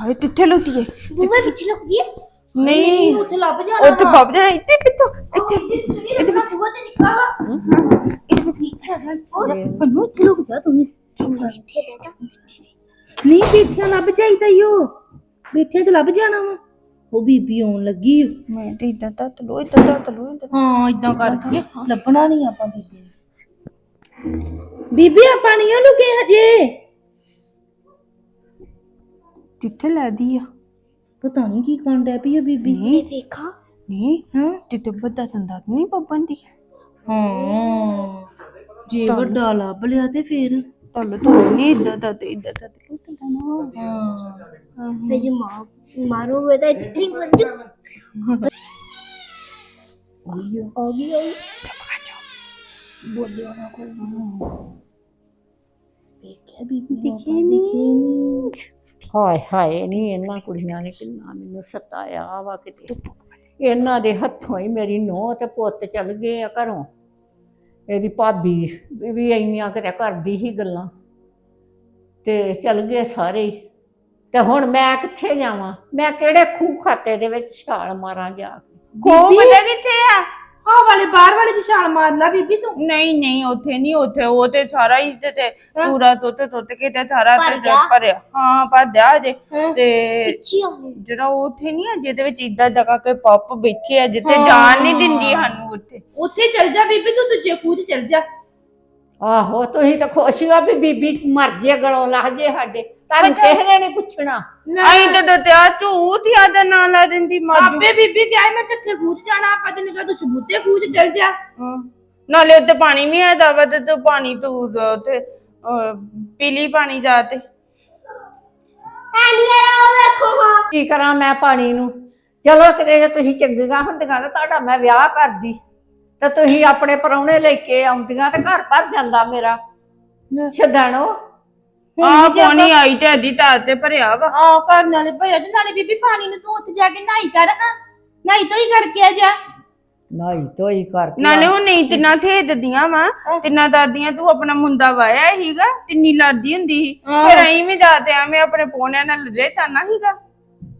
ਹਾਏ ਕਿੱਥੇ ਲੁੱਟੀਏ? ਬੂਵੇ ਪਿੱਛੇ ਲੱਗ ਜੀ ਨਹੀਂ ਉੱਥੇ ਲੱਭ ਜਾਣਾ ਉੱਥੇ ਬੱਬ ਜਾਣਾ ਇੱਥੇ ਪਿੱਛੋਂ ਇੱਥੇ ਵਿੱਚ ਬੂਵੇ ਤੇ ਨਿਕਲਾ ਵਾ। ਇਹਦੇ ਵਿੱਚ ਇੱਥੇ ਹੈਗਾ ਪੰਨੂ ਇੱਥੇ ਲੁਕ ਜਾ ਤੂੰ ਇੱਥੇ ਬਹਿ ਜਾ। ਨਹੀਂ ਬੈਠਿਆ ਲੱਭ ਚਾਹੀਦਾ ਈਓ ਬੈਠਿਆ ਤੇ ਲੱਭ ਜਾਣਾ ਵਾ। ਉਹ ਬੀਬੀ ਆਉਣ ਲੱਗੀ। ਮੈਂ ਤੇ ਇਦਾਂ ਤਾਂ ਤਲੋ ਇਦਾਂ ਤਾਂ ਤਲੋ ਹਾਂ ਇਦਾਂ ਕਰਕੇ ਲੱਭਣਾ ਨਹੀਂ ਆਪਾਂ ਬੀਬੀ ਨੂੰ। ਬੀਬੀ ਆਪਾਂ ਨਹੀਂ ਉਹ ਲੁਕੇ ਹਜੇ ਕਿੱਥੇ ਲੈਦੀ ਆ। ਪਤਾ ਨਹੀਂ ਕੀ ਕਰਨ ਡੈ ਪਈ ਉਹ ਬੀਬੀ। ਨਹੀਂ। ਵੇਖਾ ਨਹੀਂ ਹਾਂ ਜਿੱਤੇ ਵੱਡਾ ਦੰਦਾ ਨਹੀਂ ਬੱਬਣ ਦੀ। ਹਾਂ। ਜੇ ਵੱਡਾ ਲੱਭ ਲਿਆ ਤੇ ਫੇਰ। ਤਲ ਤੋ ਨਹੀਂ ਇਦਾਂ ਦਾ ਤੇ ਇਦਾਂ ਦਾ ਤਲੋ ਤਾਂ ਨਾ ਹਾਂ। ਫਿਰ ਜੇ ਮਾਰ ਮਾਰੋਗੇ ਤਾਂ ਇੱਥੇ ਹੀ ਵੱਜ ਆ ਗਈ ਆ ਗਈ ਬੋਲਿਆ ਨਾ ਕੋਈ। ਵੇਖਿਆ ਬੀਬੀ ਦਿਖੇ ਨਹੀਂ। ਹਾਏ ਹਾਏ ਨਹੀਂ ਇਹਨਾਂ ਕੁੜੀਆਂ ਨੇ ਕਿੰਨਾ ਮੈਨੂੰ ਸਤਾਇਆ ਵਾ ਕਿਤੇ। ਇਹਨਾਂ ਦੇ ਹੱਥੋਂ ਹੀ ਮੇਰੀ ਨੂੰਹ ਤੇ ਪੁੱਤ ਚਲ ਗਏ ਆ ਘਰੋਂ। ਇਹਦੀ ਭਾਬੀ ਵੀ ਇੰਨੀਆਂ ਕਿਤੇ ਕਰਦੀ ਸੀ ਗੱਲਾਂ। ਤੇ ਚਲ ਗਏ ਸਾਰੇ ਹੀ। ਤੇ ਹੁਣ ਮੈਂ ਕਿੱਥੇ ਜਾਵਾਂ? ਮੈਂ ਕਿਹੜੇ ਖੂਹ ਖਾਤੇ ਦੇ ਵਿੱਚ ਛਾਲ ਮਾਰਾਂ ਜਾ ਕੇ? ਕੋ ਪਤਾ ਕਿੱਥੇ ਆ? ਹਾਂ ਵਾਲੇ ਬਾਹਰ ਵਾਲੇ ਦੀ ਛਾਲ ਮਾਰ ਲਾ ਬੀਬੀ ਤੂੰ? ਨਹੀਂ ਨਹੀਂ ਉੱਥੇ ਨਹੀਂ ਉੱਥੇ ਉਹ ਤੇ ਸਾਰਾ ਹੀ ਤੇ ਤੇ ਪੂਰਾ ਤੁੱਤ ਤੁੱਤ ਕੇ ਤੇ ਸਾਰਾ ਭਰ ਤੇ ਗਿਆ? ਭਰਿਆ। ਹਾਂ ਭਰਦਿਆ ਜੇ ਹਾਂ। ਤੇ ਪਿੱਛੇ ਜਿਹੜਾ ਉਹ ਉੱਥੇ ਨਹੀਂ ਆ ਜਿਹਦੇ ਵਿੱਚ ਇਦਾਂ ਜਗ੍ਹਾ ਕੇ ਪੱਪ ਬੈਠੇ ਆ ਜਿੱਥੇ ਜਾਣ ਨਹੀਂ ਦਿੰਦੀ ਸਾਨੂੰ ਉੱਥੇ। ਉੱਥੇ ਚੱਲ ਜਾ ਬੀਬੀ ਤੂੰ ਦੂਜੇ ਖੂਹ 'ਚ ਚੱਲ ਜਾ। ਆਹੋ ਤੁਸੀਂ ਤਾਂ ਖੁਸ਼ ਹੋ ਵੀ ਬੀਬੀ ਮਰ ਜੇ ਗਲੋਂ ਲੱਹ ਜੇ ਸਾਡੇ। ਤੁਹਾਨੂੰ ਕਿਸੇ ਨੇ ਨਹੀਂ ਪੁੱਛਣਾ। ਅਹੀਂ ਤੇ ਦੱਸਿਆ ਝੂਠ ਹੀ ਆਦਾ ਨਾਂ ਲਾ ਦਿੰਦੀ ਮਰ ਆਪੇ ਬੀਬੀ ਕਿਹਾ ਸੀ ਮੈਂ ਟੱਠੇ ਖੂਹ 'ਚ ਜਾਣਾ ਆਪਾਂ ਤੈਨੂੰ ਕਿਹਾ ਤੂੰ ਸਬੂਤੇ ਖੂਹ 'ਚ ਚੱਲ ਜਾ। ਹਾਂ। ਨਾਲੇ ਉੱਤੇ ਪਾਣੀ ਵੀ ਹੈ ਵਾ ਤੇ ਤੂੰ ਪਾਣੀ ਤੂੰ ਉੱਥੇ ਅਹ, ਪੀਲੀ ਪਾਣੀ ਜਾ ਤੇ। ਐਨੀ ਯਾਰ ਵੇਖੋ ਹਾਂ। ਕੀ ਕਰਾਂ ਮੈਂ ਪਾਣੀ ਨੂੰ? ਚਲੋ ਕਿਤੇ ਜੇ ਤੁਸੀਂ ਚੰਗੀਆਂ ਹੁੰਦੀਆਂ ਤਾਂ ਤੁਹਾਡਾ ਮੈਂ ਵਿਆਹ ਕਰਦੀ। ਤੇ ਤੁਸੀਂ ਆਪਣੇ ਪਰੌਣੇ ਲੈ ਕੇ ਆਉਂਦੀਆਂ ਤੇ ਘਰ ਭਰ ਜਾਂਦਾ ਮੇਰਾ। ਛਦਣੋ ਆ ਪਾਣੀ ਆਈ ਤੇ ਅੱਧੀ ਤਾਂ ਤੇ ਭਰਿਆ ਵਾ। ਆ ਘਰ ਨਾਲੇ ਭਰਿਆ ਤੇ ਨਾਲੇ ਬੀਬੀ ਪਾਣੀ ਨੂੰ ਤੂੰ ਉੱਥੇ ਜਾ ਕੇ ਨਹਾਈ ਕਰ ਹਾਂ। ਨਹਾਈ ਤੋਂ ਹੀ ਕਰਕੇ ਆ ਜਾ। ਨਾਈ ਤੋਈ ਕਰਕੇ ਨਾਲੇ ਉਹ ਨਹੀਂ ਤਿੰਨਾਂ ਥੇ ਦਦੀਆਂ ਵਾ। ਤਿੰਨਾਂ ਦਾਦੀਆਂ ਤੂੰ ਆਪਣਾ ਮੁੰਡਾ ਵਾਇਆ ਹੀਗਾ ਤਿੰਨੀ ਲਾਦੀ ਹੁੰਦੀ ਸੀ। ਫਿਰ ਅਸੀਂ ਵੀ ਜਾਤੇ ਐਵੇਂ ਆਪਣੇ ਪੋਣਿਆਂ ਨਾਲ ਰੇ ਤਾਨਾ ਹੀਗਾ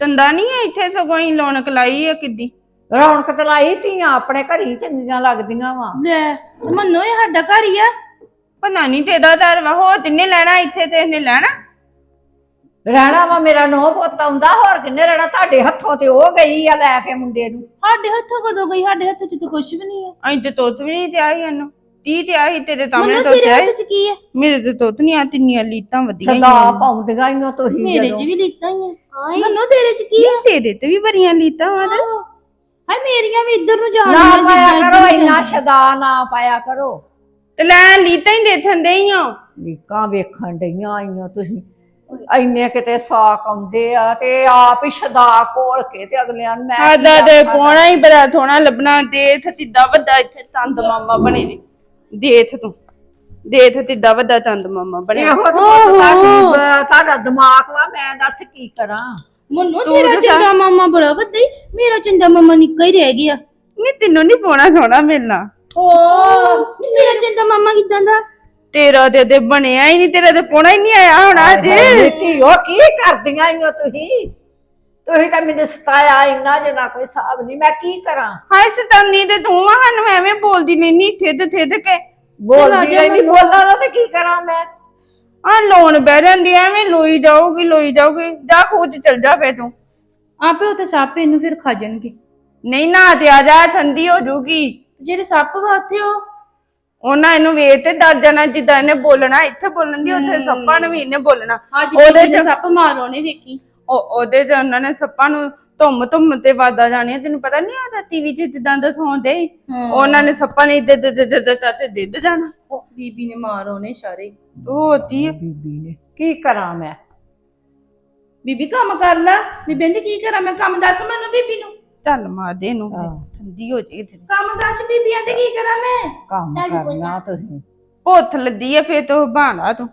ਤੰਦਾ ਨਹੀਂ ਹੈ ਇੱਥੇ ਸਗੋਂ ਹੀ ਲੋਨਕ ਲਾਈ ਆ ਕਿੱਦੀ। ਰੌਣਕ ਤਲਾਈ ਧੀਆਂ ਆਪਣੇ ਘਰੀ ਚੰਗੀਆਂ ਲੱਗਦੀਆਂ ਵਾ। ਲੈ ਤੇ ਮੰਨੋ ਇਹ ਸਾਡਾ ਘਰ ਹੀ ਆ। ਪਤਾ ਨਹੀਂ ਤੇਰਾ ਦਰ ਵਾ ਹੋ ਤਿੰਨੇ ਲੈਣਾ ਇੱਥੇ ਤੇ ਇਹਨੇ ਲੈਣਾ? ਰਹਿਣਾ ਵਾ ਮੇਰਾ ਨੋ ਪੁੱਤ ਆਉਂਦਾ ਹੋਰ ਕਿੰਨੇ ਰਹਿਣਾ? ਤੁਹਾਡੇ ਹੱਥੋਂ ਤੇ ਉਹ ਗਈ ਆ ਲੈ ਕੇ ਮੁੰਡੇ ਨੂੰ। ਸਾਡੇ ਹੱਥੋਂ ਕਦੋਂ ਗਈ? ਸਾਡੇ ਹੱਥ 'ਚ ਤਾਂ ਕੁਝ ਵੀ ਨਹੀਂ ਹੈ ਅਸੀਂ ਤੇ ਤੁੱਤ ਵੀ ਨਹੀਂ ਤੇ ਆਈ ਇਹਨੂੰ। ਤੀ ਤੇ ਆਈ ਤੇਰੇ ਤਾਮਣੇ ਮੰਨੋ ਤੋਂ ਤੇਰੇ ਆਈ। ਹੱਥ 'ਚ ਕੀ ਹੈ ਮੇਰੇ ਤੇ ਤੁੱਤ ਨਹੀਂ ਆ ਤਿੰਨੀਆਂ ਲੀਤਾਂ ਵਧੀਆ ਸਦਾ ਪਾਉਂਦੀਆਂ ਹੀ ਓ ਤੁਸੀਂ ਮੇਰੇ 'ਚ ਜਦੋਂ ਵੀ ਲਿਖਤਾ ਹੀ ਹੈ ਮੰਨੋ ਤੇਰੇ 'ਚ ਕੀ ਹੈ ਤੇਰੇ ਤੇ ਵੀ ਬੜੀਆਂ ਲੀਤਾਂ ਵਾ ਤੇ। ਹਾਏ ਮੇਰੀਆਂ ਵੀ ਇੱਧਰ ਨੂੰ ਜਾਣ ਨਾ ਪਾਇਆ ਕਰੋ ਇੰਨਾ ਸ਼ਦਾ ਨਾ ਪਾਇਆ ਕਰੋ। ਤੇ ਲੈ ਲੀਤਾਂ ਹੀ ਦੇ ਥੰਦੇ ਹੀ ਆ ਲੀਕਾਂ ਵੇਖਣ ਡਈਆਂ ਆਈਆਂ ਤੁਸੀਂ। ਇੰਨੇ ਕਿਤੇ ਸਾਕ ਆਉਂਦੇ ਆ ਤੇ ਆਪ ਹੀ ਸ਼ਦਾ ਕੋਲ ਕੇ ਤੇ ਅਗਲਿਆਂ ਨੂੰ ਮੈਂ ਕੀ ਆਦਾ ਆਖਾਂ? ਪੋਣਾ ਹੀ ਬੜਾ ਥੋਣਾ ਲੱਭਣਾ। ਦੇਥ ਤਿੱਦਾ ਵੱਡਾ ਇੱਥੇ ਚੰਦ ਮਾਮਾ ਬਣੇ ਨੇ। ਦੇਥ ਤੂੰ। ਦੇਥ ਤਿੱਦਾ ਵੱਡਾ ਚੰਦ ਮਾਮਾ ਬਣਿਆ। ਇਹੋ ਤਾਂ ਪਤਾ ਕੀ ਬ- ਤੁਹਾਡਾ ਦਿਮਾਗ ਵਾ ਮੈਂ ਦੱਸ ਕੀ ਕਰਾਂ? ਮੰਨੋ ਤੇਰਾ ਚੰਗਾ ਮਾਮਾ ਬੜਾ ਵੱਡਾ ਈ। ਮੇਰਾ ਚੰਗਾ ਮਾਮਾ ਨਿੱਕਾ ਹੀ ਰਹਿ ਗਿਆ। ਨਹੀਂ ਤੈਨੂੰ ਨਹੀਂ ਪੋਣਾ ਸੋਹਣਾ ਮਿਲਣਾ। ਓ ਤੇਰਾ ਚੰਗਾ ਮਾਮਾ ਕਿਦਾਂ ਦਾ? ਤੇਰਾ ਤੇ ਤੇ ਬਣਿਆ ਹੀ ਨਹੀਂ ਤੇਰਾ ਤੇ ਪੋਣਾ ਹੀ ਨਹੀਂ ਆਇਆ ਹੋਣਾ ਅਜੇ। ਨੀਤੀ ਉਹ ਕੀ ਕਰਦੀਆਂ ਈਓ ਤੁਸੀਂ? ਤੁਸੀਂ ਤਾਂ ਮੈਨੂੰ ਸਤਾਇਆ ਇੰਨਾ ਜਿੰਨਾ ਕੋਈ ਹਿਸਾਬ ਨਹੀਂ ਮੈਂ ਕੀ ਕਰਾਂ? ਹਾਏ ਸਤੰਨੀ ਤੇ ਤੂੰ ਆ ਸਾਨੂੰ ਐਵੇਂ ਬੋਲਦੀ ਲੈਨੀ ਥਿੱਦ ਥਿੱਦ ਕੇ। ਬੋਲਦੀ ਰਹਿੰਦੀ ਬੋਲਾਂ ਨਾ ਤੇ ਕੀ ਕਰਾਂ ਮੈਂ? ਆ ਲੋਨ ਬਹਿ ਜਾਂਦੀ ਐ, ਐਵੇਂ ਲੋਈ ਜਾਊਗੀ ਲੋਈ ਜਾਊਗੀ। ਜਾ ਖੂਚ ਚਲ ਜਾ ਫੇ ਤੂੰ। ਆਪੇ ਉੱਥੇ ਸੱਪ ਇਹਨੂੰ ਫਿਰ ਖਾ ਜਾਣਗੇ। ਨਹੀਂ ਨਾ ਤੇ ਆ ਜਾ ਠੰਡੀ ਹੋ ਜੂਗੀ। ਜਿਹੜੇ ਸੱਪ ਵਾ ਉੱਥੇ ਉਹ? ਉਹਨਾਂ ਇਹਨੂੰ ਵੇਖ ਤੇ ਡਰ ਜਾਣਾ ਜਿੱਦਾਂ ਇਹਨੇ ਬੋਲਣਾ ਇੱਥੇ ਬੋਲਣ ਦੀ ਉੱਥੇ ਸੱਪਾਂ ਨੂੰ ਵੀ ਇਹਨੇ ਬੋਲਣਾ। ਅੱਜ ਉਹਦੇ ਨੇ ਸੱਪ ਮਾਰੋ ਨੇ ਵੇਖੀ। ਉਹ ਉਹਦੇ ਚ ਉਹਨਾਂ ਨੇ ਸੱਪਾਂ ਨੂੰ ਧੁੰਮ ਧੁੰਮ ਤੇ ਵਾਦਾ ਜਾਣੀਆਂ ਤੈਨੂੰ ਪਤਾ ਨਹੀਂ ਆਦਾ ਟੀਵੀ 'ਚ ਜਿੱਦਾਂ ਦਿਖਾਉਂਦੇ। ਉਹਨਾਂ ਨੇ ਸੱਪਾਂ ਨੇ ਇੱਦੇ ਦੇ ਦੇ ਦੇ ਤੇ ਦਿੱਦ ਜਾਣਾ। ਉਹ ਬੀਬੀ ਨੇ ਮਾਰੋ ਨੇ ਸਾਰੇ। ਉਹ ਹੋਤੀ ਹੈ ਬੀਬੀ ਨੇ। ਕੀ ਕਰਾਂ ਮੈਂ? ਬੀਬੀ ਕੰਮ ਕਰ ਲੈ। ਬੀਬੀ ਕਹਿੰਦੀ ਕੀ ਕਰਾਂ? ਮੈਂ ਕੰਮ ਦੱਸ ਮੈਨੂੰ ਬੀਬੀ ਨੂੰ। ਚੱਲ ਮਾਰ ਦੇ ਨੂੰ ਹਾਂ। ਠੰਡੀ ਹੋ ਜੇ ਕੰਮ ਦੱਸ ਬੀਬੀ ਕਹਿੰਦੀ ਕੀ ਕਰਾਂ ਮੈਂ? ਕੰਮ ਕਰਨਾ ਤੁਸੀਂ। ਭੁੱਥ ਲੱਦੀ ਐ ਫੇਰ ਤੂੰ ਬਾਣਾ ਤੂੰ।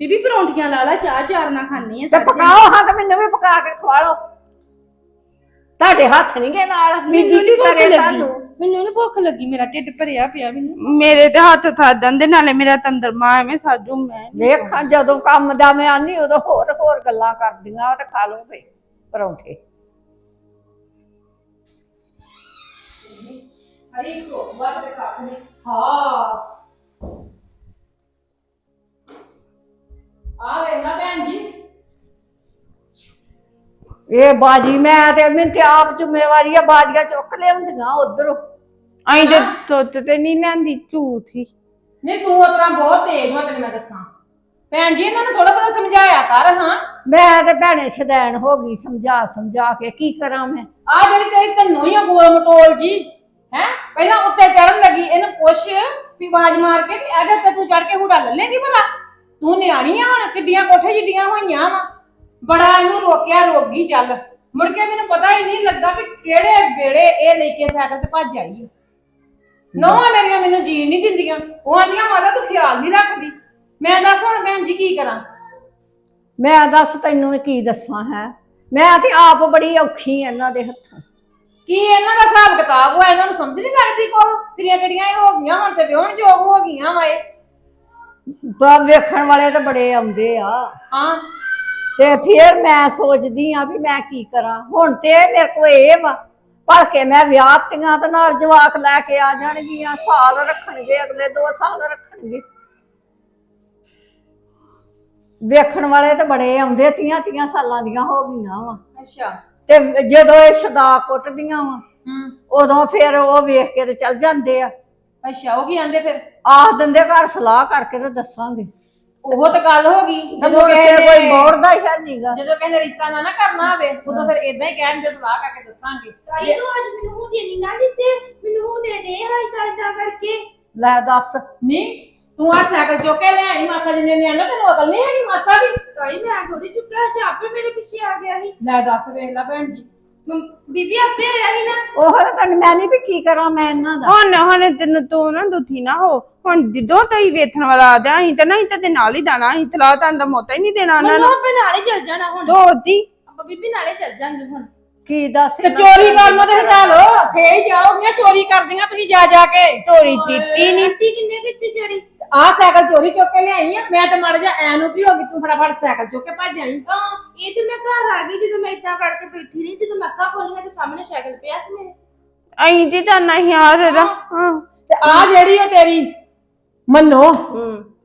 ਬੀਬੀ ਪਰੌਂਠੀਆਂ ਲਾ ਲਾ ਚਾਹ ਚਾਰ ਨਾ ਖਾਣੀ ਆ ਤੇ ਪਕਾਓ ਹਾਂ ਤੇ ਮੈਨੂੰ ਵੀ ਪਕਾ ਕੇ ਖਵਾ ਲਓ ਤੁਹਾਡੇ ਹੱਥ ਨਹੀਂ ਗੇ ਨਾਲ। ਮੈਨੂੰ ਨਹੀਂ ਭੁੱਖ ਕਰੇ ਲੱਗੀ। ਮੈਨੂੰ ਨੀ ਭੁੱਖ ਲੱਗੀ ਮੇਰਾ ਢਿੱਡ ਭਰਿਆ ਪਿਆ ਮੈਨੂੰ ਮੇਰੇ ਤੇ ਹੱਥ ਸਾਧਨ ਦੇ ਨਾਲੇ ਮੇਰਾ ਤੰਦਰਮਾ ਐਵੇਂ ਸਾਜੂ ਮੈਂ ਨੀ ਵੇਖਾਂ ਜਦੋਂ ਕੰਮ ਦਾ ਮੈਂ ਆਨੀ ਉਦੋਂ ਹੋਰ ਹੋਰ ਗੱਲਾਂ ਕਰਦੀਆਂ ਉਹ ਤੇ ਖਾ ਲਓ ਫੇ ਪਰੌਂਠੇ। ਹਰੀ ਕੋ ਬਾਤ ਦੇ ਕਾਪਨੇ ਹਾਂ। ਆ ਵੇਲਾ ਭੈਣ ਜੀ। ਇਹ ਬਾਜੀ ਮੈਂ ਤੇ ਮੈਂ ਤੇ ਆਪ ਜ਼ਿੰਮੇਵਾਰੀ ਆ ਬਾਜੀਆਂ ਚੁੱਕ ਲਿਆਉਂਦੀਆਂ ਉਧਰੋਂ। ਅਹੀਂ ਤੇ ਤੁੱਤ ਤੇ ਨਹੀਂ ਲੈਂਦੀ ਝੂਠ ਹੀ। ਨਹੀਂ ਤੂੰ ਉਤਰਾ ਬਹੁਤ ਤੇਜ਼ ਹੋ ਤੈਨੂੰ ਮੈਂ ਦੱਸਾਂ। ਭੈਣ ਜੀ ਇਹਨਾਂ ਨੂੰ ਥੋੜਾ ਬਹੁਤਾ ਸਮਝਾਇਆ ਕਰ ਹਾਂ। ਮੈਂ ਤੇ ਭੈਣੇ ਸ਼ਦੈਣ ਹੋ ਗਈ ਸਮਝਾ ਸਮਝਾ ਕੇ ਕੀ ਕਰਾਂ ਮੈਂ? ਆ ਜਿਹੜੀ ਤੇਰੀ ਤੈਨੂੰ ਹੀ ਆ ਗੋਲ ਮਟੋਲ ਜੀ। ਹੈ? ਪਹਿਲਾਂ ਉੱਤੇ ਚੜਨ ਲੱਗੀ, ਇਹਨੂੰ ਪੁੱਛ ਵੀ ਆਵਾਜ਼ ਮਾਰ ਕੇ ਵੀ ਇਹਦੇ ਉੱਤੇ ਤੂੰ ਚੜ ਕੇ ਹੁੜਾ ਲੱਲੇਗੀ ਭਲਾ? ਤੂੰ ਨਿਆਣੀ ਆ ਹੁਣ, ਕਿੱਡੀਆਂ ਕੋਠੇ ਜਿੱਡੀਆਂ ਹੋਈਆਂ ਵਾ। ਬੜਾ ਇਹਨੂੰ ਰੋਕਿਆ, ਰੋਗੀ ਚੱਲ। ਮੁੜ ਕੇ ਮੈਨੂੰ ਪਤਾ ਹੀ ਨਹੀਂ ਲੱਗਾ ਵੀ ਕਿਹੜੇ ਵੇੜੇ ਇਹ ਲੈ ਕੇ ਸਾਈਕਲ ਤੇ ਭੱਜ ਆਈ ਨੌਵਾਂ ਮੇਰੀਆਂ ਮੈਨੂੰ ਜੀਣ ਨਹੀਂ ਦਿੰਦੀਆਂ। ਉਹ ਆਂਦੀਆਂ, ਮਾਤਾ, ਤੂੰ ਖਿਆਲ ਨਹੀਂ ਰੱਖਦੀ। ਮੈਂ ਦੱਸ ਹੁਣ ਭੈਣ ਜੀ ਕੀ ਕਰਾਂ? ਮੈਂ ਦੱਸ ਤੈਨੂੰ ਕੀ ਦੱਸਾਂ, ਹੈ? ਮੈਂ ਤੇ ਆਪ ਬੜੀ ਔਖੀ ਇਹਨਾਂ ਦੇ ਹੱਥੋਂ। ਕੀ ਇਹਨਾਂ ਦਾ ਹਿਸਾਬ ਕਿਤਾਬ ਹੋਇਆ? ਇਹਨਾਂ ਨੂੰ ਸਮਝ ਨਹੀਂ ਲੱਗਦੀ ਕੋ ਕਿਹੜੀਆਂ ਕਿਹੜੀਆਂ ਇਹ ਹੋ ਗਈਆਂ ਹੁਣ ਤੇ ਵਿਆਹਣ ਯੋਗ ਹੋ ਗਈਆਂ ਵਾ ਇਹ। ਬਾ ਵੇਖਣ ਵਾਲੇ ਤਾਂ ਬੜੇ ਆਉਂਦੇ ਆ। ਹਾਂ। ਤੇ ਫਿਰ ਮੈਂ ਸੋਚਦੀ ਆ ਵੀ ਮੈਂ ਕੀ ਕਰਾਂ? ਹੁਣ ਤੇ ਮੇਰੇ ਕੋਲ ਇਹ ਵਾ। ਭਲਕੇ ਮੈਂ ਵਿਆਹਤੀਆਂ ਤੇ ਨਾਲ ਜਵਾਕ ਲੈ ਕੇ ਆ ਜਾਣਗੀਆਂ। ਸਾਲ ਰੱਖਣਗੇ ਅਗਲੇ 2 ਸਾਲ ਰੱਖਣਗੇ। ਵੇਖਣ ਵਾਲੇ ਤਾਂ ਬੜੇ ਆਉਂਦੇ ਤੀਆਂ ਤੀਆਂ ਸਾਲਾਂ ਦੀਆਂ ਹੋ ਗਈਆਂ ਵਾ। ਅੱਛਾ। ਤੇ ਜਦੋਂ ਇਹ ਸ਼ਦਾ ਕੁੱਟਦੀਆਂ ਵਾ ਹੂੰ। ਉਦੋਂ ਫਿਰ ਉਹ ਵੇਖ ਕੇ ਤੇ ਚੱਲ ਜਾਂਦੇ ਆ। ਅੱਛਾ ਉਹ ਕੀ ਆਂਦੇ ਫਿਰ? ਆਖ ਦਿੰਦੇ ਘਰ ਸਲਾਹ ਕਰਕੇ ਤੇ ਦੱਸਾਂਗੇ। ਉਹ ਤਾਂ ਗੱਲ ਹੋ ਗਈ ਜਦੋਂ ਕਿਸੇ ਕੋਈ ਕਹਿੰਦੇ ਮੋੜਦਾ ਹੀ ਹੈ ਨਹੀਂਗਾ ਜਦੋਂ ਕਹਿੰਦੇ ਰਿਸ਼ਤਾ ਨਾ ਨਾ ਕਰਨਾ ਹੋਵੇ ਉਦੋਂ ਫਿਰ ਇਦਾਂ ਹੀ ਕਹਿੰਦੇ ਸਲਾਹ ਕਰਕੇ ਦੱਸਾਂਗੇ। ਤਾਈ ਨੂੰ ਅੱਜ ਮੈਨੂੰ ਹੁਣੇ ਨਹੀਂ ਨਾ ਦਿੱਤੇ ਮੈਨੂੰ ਹੁਣੇ ਦੇ ਹਾਈ ਤਾਂ ਕਰਕੇ। ਲੈ ਦੱਸ। ਨਹੀਂ ਤੂੰ ਆ ਸਾਈਕਲ ਚੁੱਕ ਕੇ ਲੈ ਆਈ ਮਾਸਾ ਜੀ ਨੇ ਨਿਆਣਾ ਤੈਨੂੰ ਅਕਲ ਨਹੀਂ ਹੈਗੀ ਮਾਸਾ ਵੀ। ਤਾਈ ਮੈਂ ਥੋੜੀ ਚੁੱਕਿਆ ਤੇ ਆਪੇ ਮੇਰੇ ਪਿੱਛੇ ਆ ਗਿਆ ਸੀ। ਲੈ ਦੱਸ ਵੇਖ ਲੈ ਭੈਣ ਜੀ। ਮੰਮ- ਬੀਬੀ ਆਪੇ ਆਇਆ ਸੀ ਨਾ। ਉਹ ਤਾਂ ਮੈਂ ਨਹੀਂ ਵੀ ਕੀ ਕਰਾਂ ਮੈਂ ਇਹਨਾਂ ਦਾ। ਹੁਣ ਹੁਣ ਤੈਨੂੰ ਤੂੰ ਨਾ ਦੁਖੀ ਨਾ ਹੋ। ਹੁਣ ਜਦੋਂ ਤਈ ਵੇਖਣ ਵਾਲਾ ਆ ਜਾ ਅਸੀਂ ਤਾਂ ਨਾ ਅਸੀਂ ਤਾਂ ਤੇ ਨਾਲ ਹੀ ਦਾਣਾ ਅਸੀਂ ਤਲਾ ਤਾਂ ਦਾ ਮੋਤਾ ਹੀ ਨਹੀਂ ਦੇਣਾ ਉਹਨਾਂ ਨੂੰ। ਆਪੇ ਨਾਲ ਹੀ ਚੱਲ ਜਾਣਾ ਹੁਣ। ਦੋਤੀ ਆਪਾਂ ਬੀਬੀ ਨਾਲੇ ਚੱਲ ਜਾਾਂਗੇ ਹੁਣ। ਕੀ ਦੱਸ ਤੇ ਚੋਰੀ ਕਰਨੋਂ ਤੇ ਹਟਾ ਲੋ ਫੇਰ ਹੀ ਜਾਓਗੀਆਂ ਚੋਰੀ ਕਰਦੀਆਂ ਤੁਸੀਂ ਜਾ ਜਾ ਕੇ। ਢੋਰੀ ਦਿੱਤੀ ਨਹੀਂ ਆਂਟੀ ਕਿੰਨੇ ਕੀਤੀ ਚੋਰੀ? ਆਹ ਸਾਈਕਲ ਚੋਰੀ ਚੁੱਕ ਕੇ ਲਿਆਈ ਆ। ਮੈਂ ਤੇ ਮੜ ਜਾ ਐ ਨੂੰ ਕੀ ਹੋ ਗਈ ਤੂੰ ਫਟਾਫਟ ਸਾਈਕਲ ਚੁੱਕ ਕੇ ਭੱਜ ਆਈ। ਹਾਂ ਇਹ ਤੇ ਮੈਂ ਘਰ ਆ ਗਈ ਜਦੋਂ ਮੈਂ ਇਦਾਂ ਕਰਕੇ ਬੈਠੀ ਰਹੀ ਜਦੋਂ ਮੈਂ ਅੱਖਾਂ ਖੋਲੀਆਂ ਤੇ ਸਾਹਮਣੇ ਸਾਈਕਲ ਪਿਆ ਤੇ ਮੇਰੇ। ਅਸੀਂ ਤੇ ਤਾਂ ਨਹੀਂ ਆ ਰਿਹਾ ਹਾਂ। ਤੇ ਆ ਜਿਹੜੀ ਉਹ ਤੇਰੀ ਮੰਨੋ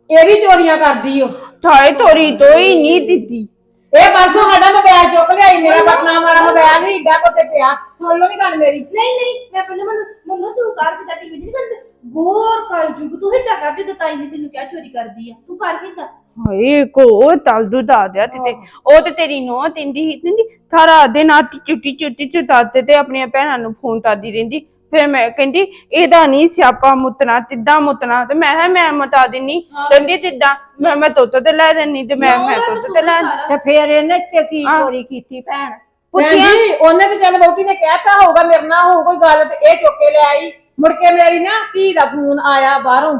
ਇਹ ਵੀ ਚੋਰੀਆਂ ਕਰਦੀ ਓ। ਠਾਏ ਤੋਰੀ ਤੋਂ ਹੀ ਨਹੀਂ ਦਿੱਤੀ। ਇਹ ਪਾਸੋਂ ਸਾਡਾ ਮੋਬਾਈਲ ਚੁੱਕ ਲਿਆਈ ਮੇਰਾ ਬਟਨਾ ਮਾਰਾ ਮੋਬਾਈਲ ਹੀ ਏਡਾ ਕੋਤੇ ਪਿਆ। ਸੁਣ ਲਓ ਨੀ ਗੱਲ ਮੇਰੀ। ਨਹੀਂ ਨਹੀਂ ਮੈਂ ਪਹਿਲਾਂ ਮੈਨੂੰ ਮੰਨੂ ਤੂੰ ਕਰ ਜਿੱਦਾਂ ਟੀਵੀ ਨਹੀਂ ਬੰਦ। ਗੋਰ ਕਾਲ ਜੁਗ ਤੂੰ ਹਿੱਦਾਂ ਕਰ ਜਦੋਂ ਤਾਈ ਨੇ ਤੈਨੂੰ ਕਿਹਾ ਚੋਰੀ ਕਰਦੀ ਆ। ਤੂੰ ਕਰ ਕਿੱਦਾਂ? ਹਾਏ ਕੋ ਤਲ ਦੂ ਦਾ ਦਿਆ ਤੇ ਉਹ ਤੇ ਤੇਰੀ ਨੋ ਤਿੰਦੀ ਹੀ ਤਿੰਦੀ ਸਾਰਾ ਦਿਨ ਆ ਚੁੱਟੀ ਚੁੱਟੀ ਚੁਤਾਤੇ ਤੇ ਆਪਣੀਆਂ ਭੈਣਾਂ ਨੂੰ ਫੋਨ ਕਰਦੀ ਰਹਿੰਦੀ। ਫਿਰ ਮੈਂ ਕਹਿੰਦੀ ਇਹਦਾ ਨਹੀਂ ਸਿਆਪਾ ਮੁੱਤਣਾ ਤਿੱਦਾਂ ਮੁੱਤਣਾ। ਤੇ ਮੈਂ ਕਿਹਾ ਮੈਂ ਮਤਾ ਦਿੰਨੀ। ਕਹਿੰਦੀ ਤਿੱਦਾਂ ਮੈਂ ਮੈਂ ਤੁੱਤ ਤੇ ਲੈ ਦਿੰਨੀ ਤੇ ਮੈਂ ਮੈਂ ਤੁੱਤ ਤੇ ਲੈ ਤੇ ਫੇਰ ਇਹਨੇ ਤੇ ਕੀ ਚੋਰੀ ਕੀਤੀ ਭੈਣ? ਭੈਣ ਜੀ ਉਹਨੇ ਤੇ ਚੱਲ ਵਹੁਟੀ ਨੇ ਕਹਿਤਾ ਹੋਊਗਾ ਮੇਰੇ ਨਾਲ ਹੋ ਕੋਈ ਗੱਲ ਤੇ ਇਹ ਚੁੱਕ ਕੇ ਲੈ ਆਈ। ਮੁੜ ਕੇ ਮੇਰੀ ਨਾ ਧੀ ਦਾ ਫੋਨ ਆਇਆ ਬਾਹਰੋਂ।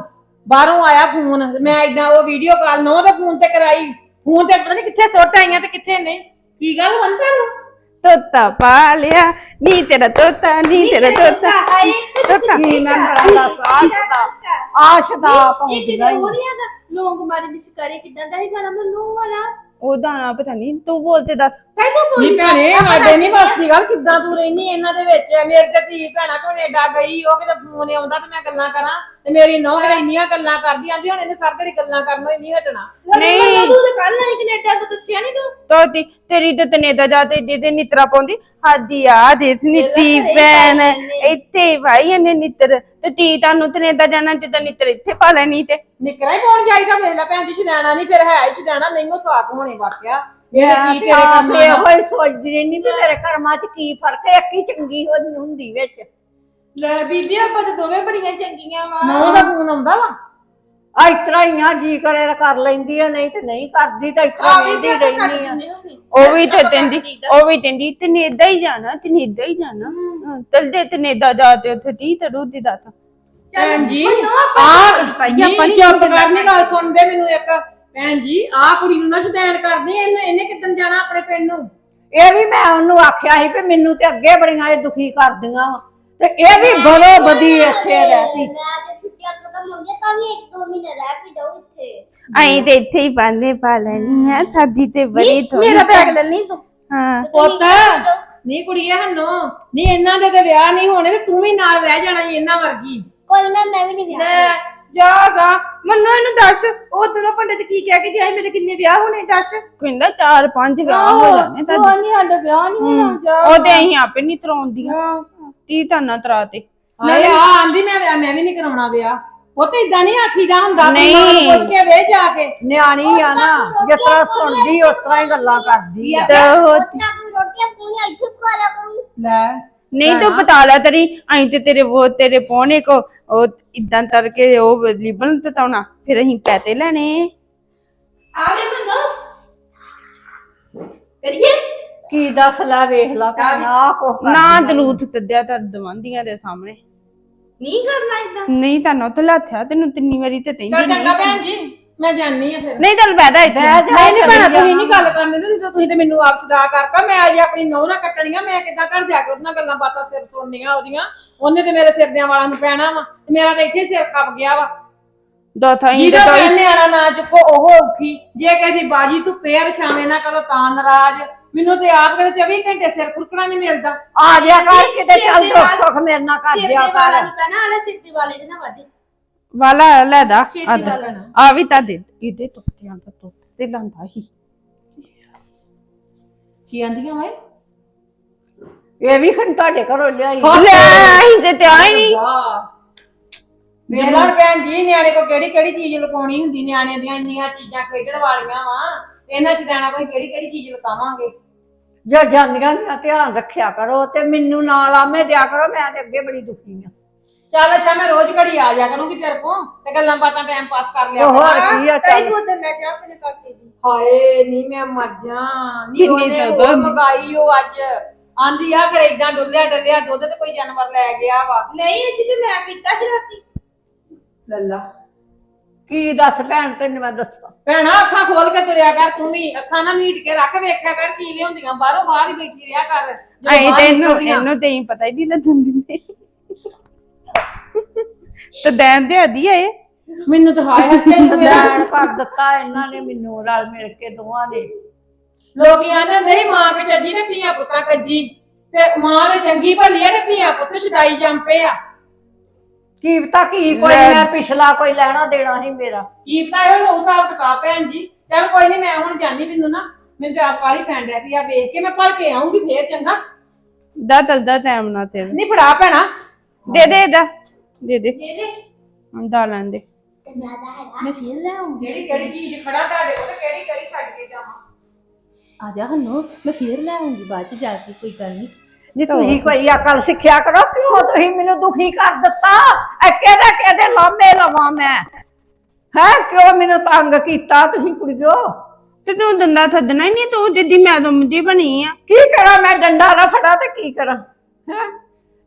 ਬਾਹਰੋਂ ਆਇਆ ਫੋਨ। ਮੈਂ ਇਦਾਂ ਉਹ ਵੀਡੀਓ ਕਾਲ ਨੋ ਦੇ ਫੋਨ ਤੇ ਕਰਾਈ। ਫੋਨ ਤੇ ਪਤਾ ਨਹੀਂ ਕਿੱਥੇ ਸੁੱਟ ਆਈਆਂ ਤੇ ਕਿੱਥੇ ਨਹੀਂ ਕੀ ਗੱਲ ਬੰਦਾ ਨੂੰ ਤੋਤਾ ਪਾ ਲਿਆ ਨੀ ਤੇਰਾ ਤੋਤਾ ਨੀ ਤੇਰਾ ਤੋਤਾ ਤੋਤਾ ਕੀ ਮੈਂ ਬੜਾ ਇਹ ਪਾਉਂਦੀਆਂ ਕਿਦਾਂ ਹੀ ਹੋਣੀਆਂ ਦਾ ਲੋਕ ਮਾਰੀ ਦੀ ਸ਼ਿਕਾਰੀ ਕਿਦਾਂ ਦਾ ਹੀ ਗਾਣਾ ਮੰਨੂ ਵਾਲਾ ਉਹ ਦਾਣਾ ਪਤਾ ਨਹੀਂ ਤੂੰ ਬੋਲਤੇ ਦੱਸ ਕਾਈ ਤੂੰ ਬੋਲੀ ਨਹੀਂ ਭੈਣੇ ਸਾਡੇ ਨਹੀਂ ਬਸਦੀ ਗੱਲ ਕਿੱਦਾਂ ਤੂੰ ਰਹਿਨੀ ਇਹਨਾਂ ਦੇ ਵਿੱਚ ਮੇਰੇ ਤੇ ਧੀ ਭੈਣਾ ਕੈਨੇਡਾ ਗਈ ਉਹ ਕਿਤੇ ਫੋਨ ਆਉਂਦਾ ਤੇ ਮੈਂ ਗੱਲਾਂ ਕਰਾਂ ਤੇ ਮੇਰੀ ਨੌਂ ਕਿਤੇ ਇੰਨੀਆਂ ਗੱਲਾਂ ਕਰਦੀ ਆਂਦੀ ਹੁਣ ਇਹਨੇ ਸਾਰੀ ਗੱਲਾਂ ਕਰਨੋਂ ਹੀ ਨਹੀਂ ਹਟਣਾ। ਨਹੀਂ। ਤੂੰ ਤਾਂ ਕੱਲ ਨਹੀਂ ਕੈਨੇਡਾ ਤੋਂ ਦੱਸਿਆ ਨਹੀਂ ਤੂੰ। ਤੋਤੀ ਤੇਰੀ ਤੇ ਤਨੇਦਾ ਜਾਤੇ ਜਿਹਦੇ ਨਿਤਰਾ ਪਾਉਂਦੀ ਹਾਦੀ ਆ ਦੇਸ ਨੀਤੀ ਭੈਣ ਇੱਥੇ ਭਾਈ ਇਹਨੇ ਨਿੱਤਰ ਤੇ ਤੀ ਤੁਹਾਨੂੰ ਤਨੇਦਾ ਜਾਣਾ ਤੇ ਤਾਂ ਨਿੱਤਰ ਇੱਥੇ ਪਾ ਲੈਣੀ ਤੇ। ਨਿਕਰਾ ਹੀ ਪਾਉਣ ਜਾਈਦਾ ਵੇਖ ਲੈ ਭੈਣ ਜੀ ਛਡਾਣਾ ਨਹੀਂ ਫਿਰ ਹੈ ਹੀ ਛਡਾਣਾ ਨਹੀਂਓ ਸਾਕ ਹੋਣੇ ਵਾਕਿਆ। ਇਹ ਕੀ ਤੇ ਤੇਰੇ ਕੰਮ ਇਹੋ ਹੀ ਸੋਚਦੀ ਰਹਿੰਦੀ ਵੀ ਮੇਰੇ ਕਰਮਾਂ 'ਚ ਕੀ ਫ਼ਰਕ ਹੈ ਇੱਕ ਹੀ ਚੰਗੀ ਹੁੰਦੀ ਵਿੱਚ। ਲੈ ਬੀਬੀ ਆਪਾਂ ਤਾਂ ਦੋਵੇਂ ਬੜੀਆਂ ਚੰਗੀਆਂ ਵਾ। ਨੌਂ ਦਾ ਫੋਨ ਆਉਂਦਾ ਵਾ। ਆ ਇਤਰਾ ਹੀ ਆ ਜੀ ਕਰੇ ਤਾਂ ਕਰ ਲੈਂਦੀ ਆ ਨਹੀਂ ਤੇ ਨਹੀਂ ਕਰਦੀ ਤਾਂ ਇਤਰਾ ਆ ਵੀ ਵੇਂਦੀ ਤੇ ਆਪਾਂ ਰਹਿੰਦੀ ਆ। ਕਰਦੇ ਹੋਗੇ। ਉਹ ਵੀ ਤੇ ਤੈਂਦੀ ਉਹ ਵੀ ਤੈਂਦੀ ਤਨੇਦਾ ਹੀ ਜਾਣਾ ਤਨੇਦਾ ਹੀ ਜਾਣਾ। ਹਾਂ, ਚੱਲ ਦੇ ਤਨੇਦਾ ਜਾਤੇ ਉੱਥੇ ਤੀ ਤੇ ਰੋਦੀ ਦਾ ਤਾਂ। ਭੈਣ ਜੀ ਮੰਨੂ ਆਪਾਂ ਆ ਭਾਈ ਨਹੀਂ ਆਪਾਂ ਨੀ ਚੁੱਪ ਕਰਨੀ ਗੱਲ ਸੁਣਦੇ ਮੈਨੂੰ ਇੱਕ। ਭੈਣ ਜੀ ਆ ਕੁੜੀ ਨੂੰ ਨਾ ਸ਼ਦੈਣ ਕਰਦੀ ਇਹਨੇ ਇਹਨੇ ਕਿੱਦਣ ਜਾਣਾ ਆਪਣੇ ਪਿੰਡ ਨੂੰ? ਇਹ ਵੀ ਮੈਂ ਉਹਨੂੰ ਆਖਿਆ ਸੀ ਵੀ ਮੈਨੂੰ ਤੇ ਅੱਗੇ ਬੜੀਆਂ ਇਹ ਦੁਖੀ ਕਰਦੀਆਂ ਵਾ। ਤੇ ਇਹ ਵੀ ਬੜੋ ਬਦੀ ਇੱਥੇ ਰਹਿਤੀ ਮੈਂ ਜੇ ਛੁੱਟੀਆਂ ਖਤਮ ਹੋ ਗਈਆਂ ਤਾਂ ਵੀ ਇੱਕ ਦੋ ਮਹੀਨੇ ਰਹਿ ਕੇ ਜਾਓ ਇੱਥੇ। ਅਸੀਂ ਤੇ ਇੱਥੇ ਹੀ ਪਾਉਂਦੇ ਪਾ ਲੈਣੀ ਆ। ਸਾਦੀ ਤੇ ਬੜੀ ਥੋੜੀ ਮੇਰਾ ਬੈਗ ਲੈ ਲਈ ਤੂੰ। ਹਾਂ। ਪੁੱਤ ਨਹੀਂ ਕੁੜੀਏ ਹੰਨੋ। ਨਹੀਂ ਇਹਨਾਂ ਦੇ ਤੇ ਵਿਆਹ ਨਹੀਂ ਹੋਣੇ ਤੇ ਤੂੰ ਵੀ ਨਾਲ ਰਹਿ ਜਾਣਾ ਈ ਇਹਨਾਂ ਵਰਗੀ। ਕੋਈ ਨਾ ਮੈਂ ਵੀ ਨਹੀਂ ਵਿਆਹ ਲੈ ਜਾਗਾ ਮੰਨੋ ਇਹਨੂੰ ਦੱਸ ਉਹ ਦੋਨੋਂ ਪੰਡਿਤ ਕੀ ਕਹਿ ਕੇ ਜਾਈ ਮੇਰੇ ਕਿੰਨੇ ਵਿਆਹ ਹੋਣੇ ਦੱਸ। ਕਹਿੰਦਾ ਚਾਰ ਪੰਜ ਵਿਆਹ ਹੋ ਜਾਣੇ ਤਾਂ ਉਹ ਨਹੀਂ ਸਾਡਾ ਵਿਆਹ ਨਹੀਂ ਹੋਣਾ ਜਾ। ਉਹ ਤੇ ਅਸੀਂ ਆਪੇ ਨਹੀਂ ਤਰਾਉਂਦੀਆਂ। ਹਾਂ। ਤੀ? ਤਾਨਾ ਤਰਾਤੇ ਹਾਏ। ਆ ਆਂਦੀ ਮੈਂ ਵਿਆਹ ਮੈਂ ਵੀ ਨਹੀਂ ਕਰਾਉਣਾ ਵਿਆਹ। ਉਹ ਤੇ ਇਦਾਂ ਨਹੀਂ ਆਖੀਦਾ ਹੁੰਦਾ ਤੂੰ ਨਹੀਂ। ਨਾਲ ਪੁੱਛ ਕੇ ਵੇ ਜਾ ਕੇ। ਨਿਆਣੀ ਆ ਨਾ ਜਿਸ ਤਰ੍ਹਾਂ ਸੁਣਦੀ ਉਸ ਤਰ੍ਹਾਂ ਹੀ ਗੱਲਾਂ ਕਰਦੀ ਆ। ਤੇ ਉਹ ਨਾ ਕੋਈ ਰੋਟੀਆਂ ਪੂਰੀਆਂ ਇੱਥੇ ਪਕਾ ਲਿਆ ਕਰੂੰ। ਲੈ। ਨਹੀਂ ਤੂੰ ਪਤਾ ਲੈ ਤੇਰੀ ਅਸੀਂ ਤੇ ਤੇਰੇ ਉਹ ਤੇਰੇ ਪੋਣੇ ਕੋ ਉਹ ਇਦਾਂ ਤਰ ਕੇ ਉਹ ਲਿਬਨ ਤਤਾਉਣਾ ਫਿਰ ਅਸੀਂ ਪੈਸੇ ਲੈਣੇ। ਆ ਵੇ ਮੰਨੋ। ਕਰੀਏ। ਕੀ ਦੱਸ ਲੈ ਵੇਖ ਲਾ ਨਾ ਕੋ ਨਾ ਦਲੂਤ ਤੱਦਿਆ ਤਰ ਦਵਾਂਦੀਆਂ ਦੇ ਸਾਹਮਣੇ। ਨਹੀਂ ਕਰਨਾ ਇਦਾਂ ਨਹੀਂ ਤੁਹਾਨੂੰ ਤੇ ਲਾਥਿਆ ਤੈਨੂੰ ਤਿੰਨੀ ਵਾਰੀ ਤੇ ਤੈਨੂੰ ਚਲ ਚੰਗਾ ਭੈਣ ਜੀ ਮੈਂ ਜਾਣੀ ਆ ਫਿਰ। ਨਹੀਂ ਚੱਲ ਬੈਠਾ ਇੱਥੇ। ਬਹਿ ਜਾ ਨਹੀਂ ਨਹੀਂ ਭੈਣਾ ਚਲੀ ਜਾ। ਤੁਸੀਂ ਨਹੀਂ ਗੱਲ ਕਰਨੀ ਤੇ ਜਦੋਂ ਤੁਸੀਂ ਤੇ ਮੈਨੂੰ ਆਪ ਸਦਾ ਕਰਤਾ ਮੈਂ ਅਜੇ ਆਪਣੀ ਨੌਂ ਨਾਲ ਕੱਟਣੀਆਂ ਮੈਂ ਕਿੱਦਾਂ ਘਰ ਜਾ ਕੇ ਉਹਦੇ ਨਾਲ ਗੱਲਾਂ ਬਾਤਾਂ ਸਿਰ ਸੁਣਨੀਆਂ ਉਹਦੀਆਂ। ਉਹਨੇ ਤੇ ਮੇਰੇ ਸਿਰ ਦਿਆਂ ਵਾਲਾਂ ਨੂੰ ਪੈਣਾ ਵਾ ਤੇ ਮੇਰਾ ਤਾਂ ਇੱਥੇ ਸਿਰ ਖੱਪ ਗਿਆ ਵਾ। ਦੋਥਾ ਹੀ ਜਿਹਦਾ ਭੈਣ ਨਿਆਣਾ ਨਾ ਚੁੱਕੋ ਉਹ ਔਖੀ। ਜੇ ਕਹਿੰਦੀ ਬਾਜੀ ਤੂੰ ਪੇਰ ਛਾਵੇਂ ਨਾ ਕਰੋ ਤਾਂ ਨਾਰਾਜ਼। ਮੈਨੂੰ ਤੇ ਆਪ ਕਦੇ 24 ਘੰਟੇ ਸਿਰ ਖੁਰਕਣਾ ਨਹੀਂ ਮਿਲਦਾ। ਆ ਜਾ ਕਰ ਕਿਤੇ ਚੱਲ ਦੁੱਖ ਸੁੱਖ ਮੇਰੇ ਨਾਲ ਕਰ ਜਿਆ ਕਰ। ਵਾਲਾ ਆਲੇ ਸਿਰ ਦੇ ਵਾਲੇ ਦੇ ਨਾ ਵਾਦੇ ਵਾਲਾ ਲੈਦਾ ਛੇਤੀ ਵਾਲਾ ਨਾ। ਆ ਵੀ ਤਾਂ ਦੇ। ਇਹਦੇ ਤੁੱਤਿਆਂ ਦਾ ਤੁੱਤ ਤੇ ਲਾਂਦਾ ਹੀ। ਕੀ ਆਂਦੀਆਂ ਓਏ? ਇਹ ਵੀ ਖੰ ਤੁਹਾਡੇ ਘਰੋਂ ਲਿਆਈ। ਲੈ ਅਸੀਂ ਤੇ ਤੇ ਆਈ ਨਹੀਂ। ਵੇਖ ਲੜ ਭੈਣ ਜੀ ਨਿਆਣੇ ਕੋ ਕਿਹੜੀ ਕਿਹੜੀ ਚੀਜ਼ ਲੁਕਾਉਣੀ ਹੁੰਦੀ? ਨਿਆਣੇ ਦੀਆਂ ਇੰਨੀਆਂ ਚੀਜ਼ਾਂ ਖੇਡਣ ਵਾਲੀਆਂ ਵਾ। ਇਹਨਾਂ ਛਦਾਣਾ ਕੋਈ ਕਿਹੜੀ ਕਿਹੜੀ ਚੀਜ਼ ਲੁਕਾਵਾਂਗੇ? ਜੋ ਜਾਂਦੀਆਂ ਦੀਆਂ ਧਿਆਨ ਰੱਖਿਆ ਕਰੋ ਤੇ ਮੈਨੂੰ ਨਾਲ ਆਮੇ ਦਿਆ ਕਰੋ ਮੈਂ ਤੇ ਅੱਗੇ ਬੜੀ ਦੁਖੀ ਆ। ਚੱਲ ਅੱਛਾ ਮੈਂ ਰੋਜ਼ ਘੜੀ ਆ ਜਾ ਕਰੂੰਗੀ ਤੇਰੇ ਕੋ ਤੇ ਗੱਲਾਂ ਬਾਤਾਂ ਟਾਈਮ ਪਾਸ ਕਰ ਤੇ ਲਿਆ ਹੋਰ। ਕੀ ਆ ਚੱਲ। ਬੋਤਲ ਲੈ ਜਾ ਆਪਣੇ ਕਾਕੇ ਦੀ। ਹਾਏ ਨਹੀਂ ਮੈਂ ਮਰ ਜਾ ਨਹੀਂ ਉਹਨੇ ਹੋਰ। ਮੰਗਾਈ ਉਹ ਅੱਜ। ਆਂਦੀ ਆ ਫਿਰ ਇਦਾਂ ਡੁੱਲਿਆ ਡੱਲਿਆ ਦੁੱਧ ਤੇ ਕੋਈ ਜਾਨਵਰ ਲੈ ਗਿਆ ਵਾ। ਨਹੀਂ ਇਹ ਤੇ ਮੈਂ ਪੀਤਾ ਸੀ ਰਾਤੀ। ਲੱਲਾ ਕੀ ਦੱਸ ਭੈਣ ਤੈਨੂੰ ਮੈਂ ਦੱਸਾਂ। ਭੈਣਾ ਅੱਖਾਂ ਖੋਲ ਕੇ ਤੁਰਿਆ ਕਰ ਤੂੰ ਵੀ। ਅੱਖਾਂ ਨਾ ਮੀਟ ਕੇ ਰੱਖ ਵੇਖਿਆ ਕਰ ਕੀ ਲਿਆਉਂਦੀਆਂ। ਬਾਹਰੋਂ ਬਾਹਰ ਹੀ ਬੈਠੀ ਰਿਹਾ ਕਰ ਜਦੋਂ ਅਸੀਂ ਬਾਹਰ ਤੇ ਇਹਨੂੰ ਨਿਕਲਦੀਆਂ। ਇਹਨੂੰ ਤੇ ਹੀ ਪਤਾ ਹੀ ਨਹੀਂ ਲੱਗਣ ਦਿੰਦੇ। ਤੇ ਦੇਣ ਦੇ ਆਦੀ ਇਹ? ਮੈਨੂੰ ਤਾਂ ਹਾਏ ਹੱਟੇ ਨੂੰ ਮੇਰਾ ਲੈਣ ਕਰ ਦਿੱਤਾ ਇਹਨਾਂ ਨੇ ਮੈਨੂੰ ਰਲ ਮਿਲ ਕੇ ਦੋਵਾਂ ਨੇ। ਲੋਕੀ ਆਂਦੇ ਨਹੀਂ ਮਾਂ ਕੇ ਚੱਜੀ ਤੇ ਧੀਆਂ ਪੁੱਤਾਂ ਕੱਜੀ। ਤੇ ਮਾਂ ਤੇ ਚੰਗੀ ਭਲੀ ਆ ਤੇ ਧੀਆਂ ਪੁੱਤ ਛਡਾਈ ਜੰਪੇ ਆ। ਕੀ ਪਤਾ ਕੀ ਕੋਈ ਲੈ। ਮੈਂ ਪਿਛਲਾ ਕੋਈ ਲੈਣਾ ਦੇਣਾ ਸੀ ਮੇਰਾ। ਕੀ ਪਤਾ ਇਹ ਹੋ ਹਿਸਾਬ ਕਿਤਾਬ ਭੈਣ ਜੀ। ਚੱਲ ਕੋਈ ਨਹੀਂ ਮੈਂ ਹੁਣ ਜਾਣੀ ਮੈਨੂੰ ਨਾ ਮੈਨੂੰ ਤੇ ਆਪ ਕਾਲੀ ਪੈਣ ਡਿਆ ਵੀ ਆ ਵੇਖ ਕੇ ਮੈਂ ਭਲ ਕੇ ਆਉਂਗੀ ਫੇਰ ਚੰਗਾ। ਦਾ ਤਲਦਾ ਟਾਈਮ ਨਾ ਤੇ ਨਹੀਂ ਫੜਾ ਭੈਣਾ। ਦੇ ਦੇ ਦਾ। ਦੇ ਦੇ। ਦੇ ਦੇ। ਹੁਣ ਦਾ ਲੈਂਦੇ ਤੇ ਮੈਂ ਤਾਂ ਹੈਗਾ ਮੈਂ ਫੇਰ ਲੈ ਆਉਂਗੀ ਕਿਹੜੀ ਕਿਹੜੀ ਚੀਜ਼ ਖੜਾ ਤੁਹਾਡੇ ਕੋਲ ਤੇ ਕਿਹੜੀ ਕਿਹੜੀ ਛੱਡ ਕੇ ਜਾਵਾਂ। ਆ ਜਾ ਹੰਨੋ ਮੈਂ ਫੇਰ ਲੈ ਆਉਂਗੀ ਬਾਅਦ ਚ ਜਾ ਕੇ ਕੋਈ ਗੱਲ ਨਹੀਂ ਜੀ ਤੁਸੀਂ ਕੋਈ ਅਕਲ ਸਿੱਖਿਆ ਕਰੋ ਕਿਉਂ ਤੁਸੀਂ ਮੈਨੂੰ ਦੁਖੀ ਕਰ ਦਿੱਤਾ? ਇਹ ਕਿਹਦੇ ਕਿਹਦੇ ਲਾਂਬੇ ਲਵਾਂ ਮੈਂ? ਹੈ ਕਿਉਂ ਮੈਨੂੰ ਤੰਗ ਕੀਤਾ ਤੁਸੀਂ ਕੁੜੀਓ? ਤੇ ਤੂੰ ਦੰਦਾ ਥੱਦਣਾ ਹੀ ਨਹੀਂ ਤੂੰ ਜਿੱਦੀ ਮੈਂ ਤੁਮ ਜੀ ਬਣੀ ਆ। ਕੀ ਕਰਾਂ ਮੈਂ ਡੰਡਾ ਨਾ ਫੜਾ ਤੇ ਕੀ ਕਰਾਂ? ਹੈ?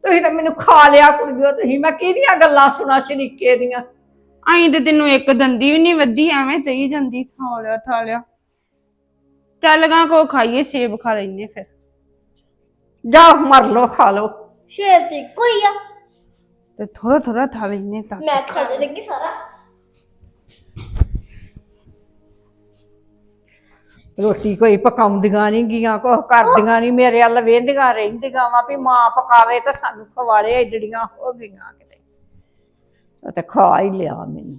ਤੁਸੀਂ ਤਾਂ ਮੈਨੂੰ ਖਾ ਲਿਆ ਕੁੜੀਓ ਤੁਸੀਂ ਮੈਂ ਕਿਹਦੀਆਂ ਗੱਲਾਂ ਸੁਣਾ ਸ਼ਰੀਕੇ ਦੀਆਂ? ਆਈ ਤੇ ਤੈਨੂੰ ਇੱਕ ਦੰਦੀ ਵੀ ਨਹੀਂ ਵੱਧੀ ਐਵੇਂ ਤੇ ਹੀ ਜਾਂਦੀ ਥਾ ਲਿਆ ਥਾ ਲਿਆ। ਚੱਲ ਗਾ ਕੋ ਖਾਈਏ ਸੇਬ ਖਾ ਲੈਨੇ ਫਿਰ। ਜਾ ਮਰ ਲੋ ਖਾ ਲੋ ਸ਼ੇਰ ਤੇ ਕੋਈ ਆ। ਤੇ ਥੋੜਾ ਥੋੜਾ ਥਾ ਲੈਨੇ ਤਾਂ ਮੈਂ ਖਾ ਲੱਗੀ ਸਾਰਾ। ਰੋਟੀ ਕੋਈ ਪਕਾਉਂਦੀਆਂ ਨਹੀਂ ਗੀਆਂ ਕੁਛ ਕਰਦੀਆਂ ਨਹੀਂ ਮੇਰੇ ਵੱਲ ਵੇਂਦੀਆਂ ਰਹਿੰਦੀਆਂ ਵਾ ਵੀ ਮਾਂ ਪਕਾਵੇ ਤਾਂ ਸਾਨੂੰ ਖਵਾਲੇ ਜਿਹੜੀਆਂ ਹੋ ਗਈਆਂ ਕਿਤੇ। ਤੇ ਖਾ ਹੀ ਲਿਆ ਮੈਨੂੰ।